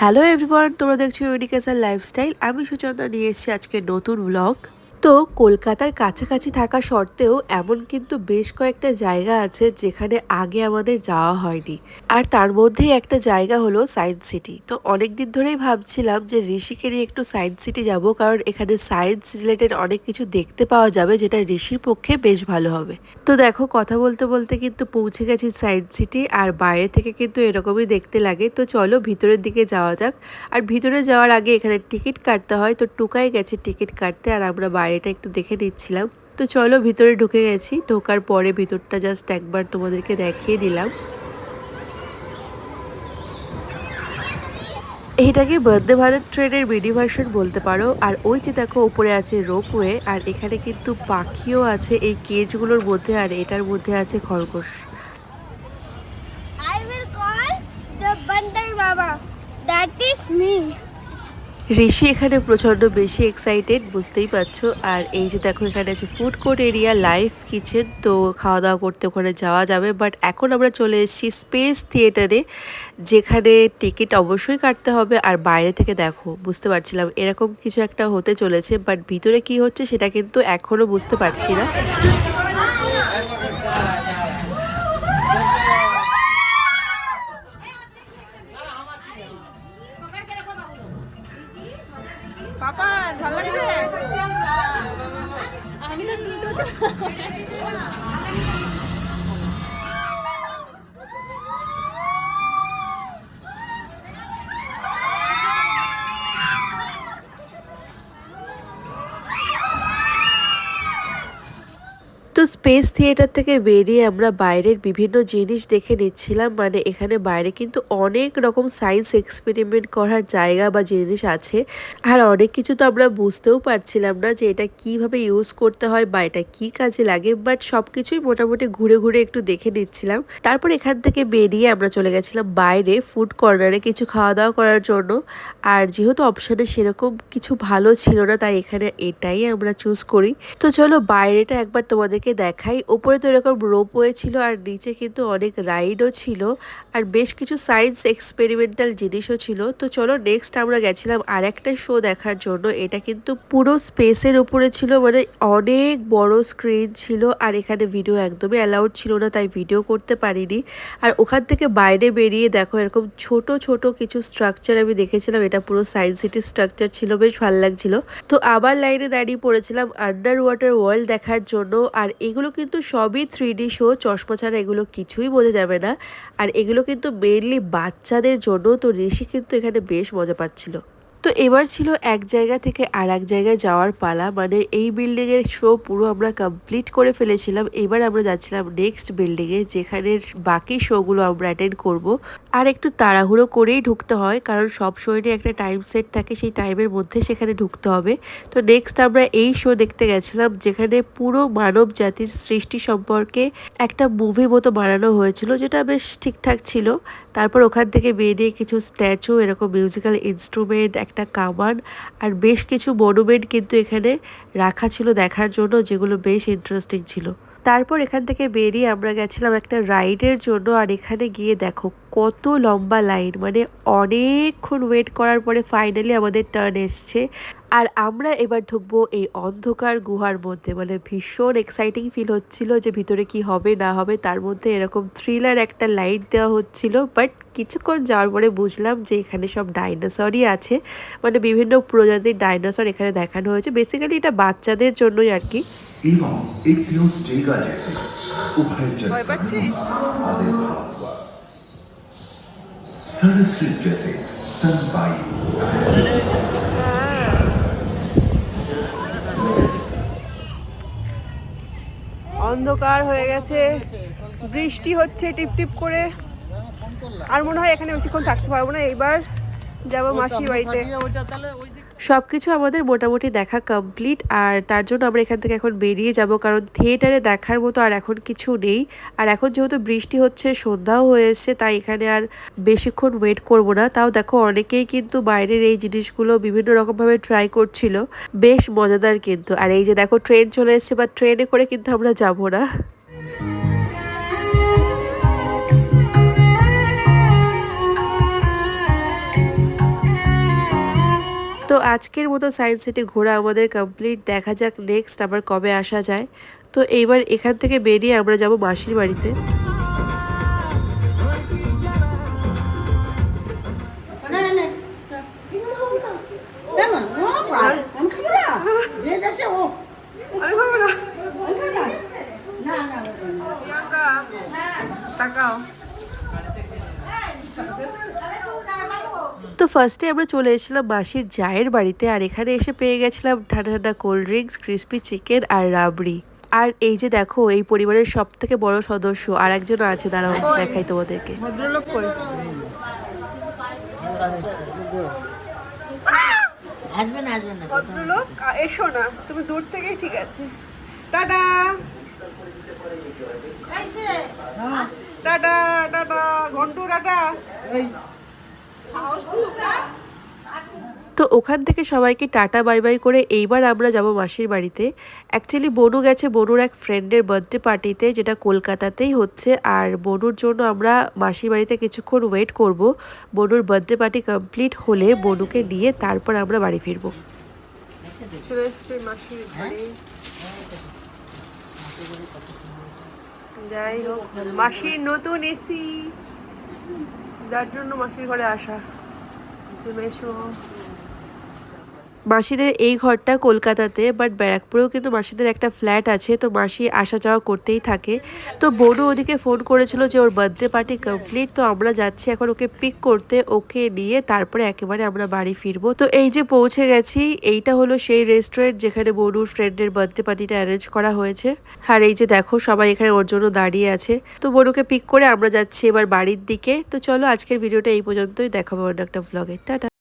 Hello everyone তোমরা দেখছ ইউনিকেসার lifestyle. আমি সুচন্দা নিয়ে এসেছি আজকে নতুন ব্লগ তো কলকাতার কাছাকাছি থাকা সত্ত্বেও এমন কিন্তু বেশ কয়েকটা জায়গা আছে যেখানে আগে আমাদের যাওয়া হয়নি। আর তার মধ্যেই একটা জায়গা হলো সায়েন্স সিটি। তো অনেক দিন ধরেই ভাবছিলাম যে ঋষিকে নিয়ে একটু সায়েন্স সিটি যাব, কারণ এখানে সায়েন্স রিলেটেড অনেক কিছু দেখতে পাওয়া যাবে যেটা ঋষির পক্ষে বেশ ভালো হবে। তো দেখো, কথা বলতে বলতে কিন্তু পৌঁছে গেছি সায়েন্স সিটি, আর বাইরে থেকে কিন্তু এরকমই দেখতে লাগে। তো চলো ভিতরের দিকে যাওয়া যাক। আর ভিতরে যাওয়ার আগে এখানে টিকিট কাটতে হয়। তো টুকাই গেছে টিকিট কাটতে, আর আমরা বাইরেটা একটু দেখে নিচ্ছিলাম। তো চলো ভিতরে ঢুকে গেছি। ঢোকার পরে ভিতরটা জাস্ট একবার তোমাদেরকে দেখিয়ে দিলাম। এটাকে বন্দে ভারত ট্রেনের মিনি ভার্সন বলতে পারো। আর ওই যে দেখো উপরে আছে রোপওয়ে, আর এখানে কিন্তু পাখিও আছে এই কেজগুলোর মধ্যে, আর এটার মধ্যে আছে খরগোশ. That is me. ঋষি এখানে প্রচণ্ড বেশি এক্সাইটেড বুঝতেই পারছ। আর এই যে দেখো, এখানে আছে food court area live kitchen তো খাওয়া দাওয়া করতে ওখানে যাওয়া যাবে। বাট এখন আমরা চলে এসেছি স্পেস থিয়েটারে যেখানে টিকিট অবশ্যই কাটতে হবে। আর বাইরে থেকে দেখো, বুঝতে পারছিলাম, এরকম কিছু একটা হতে চলেছে। বাট ভিতরে কি হচ্ছে, সেটা কিন্তু এখনও বুঝতে পারছি না। 나반 잘 나가지? 아니다 눈도 좋아 স্পেস থিয়েটার থেকে বেরিয়ে আমরা বাইরের বিভিন্ন জিনিস দেখে নিচ্ছিলাম। মানে এখানে বাইরে কিন্তু অনেক রকম সায়েন্স এক্সপেরিমেন্ট করার জায়গা বা জিনিস আছে। আর অনেক কিছু তো আমরা বুঝতেও পারছিলাম না যে এটা কীভাবে ইউজ করতে হয় বা এটা কি কাজে লাগে। বাট সব কিছুই মোটামুটি ঘুরে ঘুরে একটু দেখে নিচ্ছিলাম। তারপর এখান থেকে বেরিয়ে আমরা চলে গেছিলাম বাইরে ফুড কর্নারে কিছু খাওয়া দাওয়া করার জন্য। আর যেহেতু অপশানে সেরকম কিছু ভালো ছিল না, তাই এখানে এটাই আমরা চুজ করি। তো চলো বাইরেটা একবার তোমাদেরকে দেখাই, ওপরে তো এরকম রোপওয়ে ছিল আর নিচে কিন্তু অনেক রাইডও ছিল আর বেশ কিছু সায়েন্স এক্সপেরিমেন্টাল জিনিসও ছিল। তো চলো নেক্সট আমরা গেছিলাম আর একটা শো দেখার জন্য। এটা কিন্তু পুরো স্পেসের উপরে ছিল মানে অনেক বড় স্ক্রিন ছিল আর এখানে ভিডিও একদমই অ্যালাউড ছিল না, তাই ভিডিও করতে পারিনি। আর ওখান থেকে বাইরে বেরিয়ে দেখো এরকম ছোট ছোট কিছু স্ট্রাকচার আমি দেখেছিলাম, এটা পুরো সায়েন্স সিটি স্ট্রাকচার ছিল, বেশ ভালো লাগছিল। তো আবার লাইনে দাঁড়িয়ে পড়েছিলাম আন্ডার ওয়াটার ওয়ার্ল্ড দেখার জন্য আর এগুলো কিন্তু সবই থ্রি ডি শো চশমা ছাড়া এগুলো কিছুই বোঝা যাবে না। আর এগুলো কিন্তু মেনলি বাচ্চাদের জন্য তো ঋষি কিন্তু এখানে বেশ মজা পাচ্ছিল। তো এবার ছিল এক জায়গা থেকে আর এক জায়গায় যাওয়ার পালা। মানে এই বিল্ডিংয়ের শো পুরো আমরা কমপ্লিট করে ফেলেছিলাম। এবার আমরা যাচ্ছিলাম নেক্সট বিল্ডিংয়ে যেখানে বাকি শোগুলো আমরা অ্যাটেন্ড করব। আর একটু তাড়াহুড়ো করেই ঢুকতে হয়, কারণ সব শোয়েরই একটা টাইম সেট থাকে, সেই টাইমের মধ্যে সেখানে ঢুকতে হবে। তো নেক্সট আমরা এই শো দেখতে গেছিলাম, যেখানে পুরো মানব জাতির সৃষ্টি সম্পর্কে একটা মুভি মতো বানানো হয়েছিল, যেটা বেশ ঠিকঠাক ছিল। তারপর ওখান থেকে বেরিয়ে কিছু স্ট্যাচু এরকম মিউজিক্যাল ইনস্ট্রুমেন্ট একটা কামান আর বেশ কিছু মনুমেন্ট কিন্তু এখানে রাখা ছিল দেখার জন্য, যেগুলো বেশ ইন্টারেস্টিং ছিল। তারপর এখান থেকে বেরিয়ে আমরা গেছিলাম একটা রাইডের জন্য, আর এখানে গিয়ে দেখো কত লম্বা লাইন মানে অনেকক্ষণ ওয়েট করার পরে ফাইনালি আমাদের টার্ন এসছে। আর আমরা এবার ঢুকবো এই অন্ধকার গুহার মধ্যে মানে ভীষণ এক্সাইটিং ফিল হচ্ছিল যে ভিতরে কি হবে না হবে তার মধ্যে এরকম থ্রিলার একটা লাইট দেওয়া হচ্ছিল বাট কিছুক্ষণ যাওয়ার পরে বুঝলাম যে এখানে সব ডাইনোসরই আছে মানে বিভিন্ন প্রজাতির ডাইনোসর এখানে দেখানো হয়েছে বেসিক্যালি এটা বাচ্চাদের জন্যই আর কি एवं অন্ধকার হয়ে গেছে। বৃষ্টি হচ্ছে টিপ টিপ করে। আর মনে হয় এখানে বেশিক্ষণ থাকতে পারব না। এইবার যাব মাসির বাড়িতে। সব কিছু আমাদের মোটামুটি দেখা কমপ্লিট আর তার জন্য আমরা এখান থেকে এখন বেরিয়ে যাব, কারণ থিয়েটারে দেখার মতো আর এখন কিছু নেই। আর এখন যেহেতু বৃষ্টি হচ্ছে, সন্ধ্যাও হয়ে এসছে, তাই এখানে আর বেশিক্ষণ ওয়েট করব না। তাও দেখো, অনেকেই কিন্তু বাইরের এই জিনিসগুলো বিভিন্ন রকমভাবে ট্রাই করছিল। বেশ মজাদার কিন্তু। আর এই যে দেখো ট্রেন চলে এসছে, বা ট্রেনে করে কিন্তু আমরা যাব না। তো আজকের মতো সায়েন্স সিটি ঘোরা আমাদের কমপ্লিট দেখা যাক নেক্সট আবার কবে আসা যায়। তো এইবার এখান থেকে বেরিয়ে আমরা যাব মাসির বাড়িতে। ফার্স্টে আমরা চলে এসেছিলাম মাসির জায়ের বাড়িতে আর এখানে এসে পেয়ে গেছিলাম ঠান্ডা ঠান্ডা কোল্ড ড্রিঙ্কস ক্রিস্পি চিকেন আর রাবড়ি। আর এই যে দেখো এই পরিবারের সব থেকে বড় সদস্য আর একজন আছে দাঁড়াও দেখাই তোমাদেরকে। ভদ্রলোক কই? আসবে না আসবে না ভদ্রলোক আ, এসো না তুমি দূর থেকেই ঠিক আছে। Tata! Tata tata Ghantu tata. তো ওখান থেকে সবাইকে টাটা বাই বাই করে এইবার আমরা যাব মাসির বাড়িতে। অ্যাকচুয়ালি বনু গেছে বনুর এক ফ্রেন্ডের বার্থডে পার্টিতে যেটা কলকাতাতেই হচ্ছে। আর বনুর জন্য আমরা মাসির বাড়িতে কিছুক্ষণ ওয়েট করব। বনুর বার্থডে পার্টি কমপ্লিট হলে বনুকে নিয়ে তারপর আমরা বাড়ি ফিরবো। যাই হোক মাসির নতুন এসি যার জন্য মাসির ঘরে আসা। এসো। মাসিদের এই ঘরটা কলকাতাতে বাট ব্যারাকপুরেও কিন্তু মাসিদের একটা ফ্ল্যাট আছে, তো মাসি আসা যাওয়া করতেই থাকে। তো বোনও ওদিকে ফোন করেছিল যে ওর বার্থডে পার্টি কমপ্লিট তো আমরা যাচ্ছি এখন ওকে পিক করতে, ওকে নিয়ে তারপরে একেবারে আমরা বাড়ি ফিরবো। তো এই যে পৌঁছে গেছি, এইটা হলো সেই রেস্টুরেন্ট যেখানে বনুর ফ্রেন্ডের বার্থডে পার্টিটা অ্যারেঞ্জ করা হয়েছে। আর এই যে দেখো, সবাই এখানে ওর জন্য দাঁড়িয়ে আছে। তো বনুকে পিক করে আমরা যাচ্ছি এবার বাড়ির দিকে। তো চলো আজকের ভিডিওটা এই পর্যন্তই দেখাবো অন্য একটা ভ্লগে টাটা।